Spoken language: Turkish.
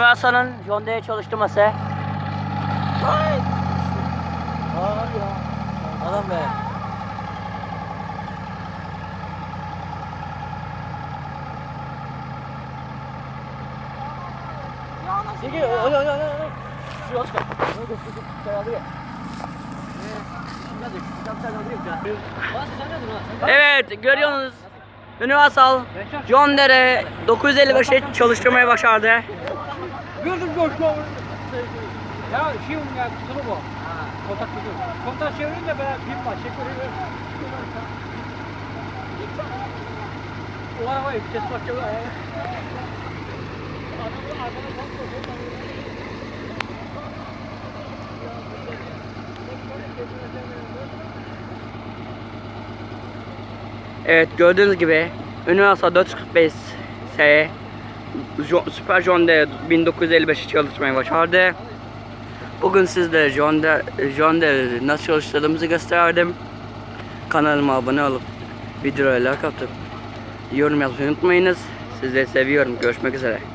Hasan'ın Jonde'ye çalıştırması. Ay ya. Adam be. Çekil, öyle öyle öyle öyle. Şuraya hoş geldin. Aldı ya. Evet görüyorsunuz. Universal John Deere 955'e çalıştırmaya başardı. Gördüm gördüm. Ya şey onun ya kutulu bu. Kontak kutu. Kontak çevirince böyle pil var. Şekeri ver. O araba bak çevir. Evet gördüğünüz gibi Universal 445 S Super John Deere 1955'i çalışmaya başardı. Bugün sizlere John Deere, John Deere'i nasıl çalıştırdığımızı gösterdim. Kanalıma abone olup videoya like atıp yorum yapmayı unutmayınız. Sizleri seviyorum. Görüşmek üzere.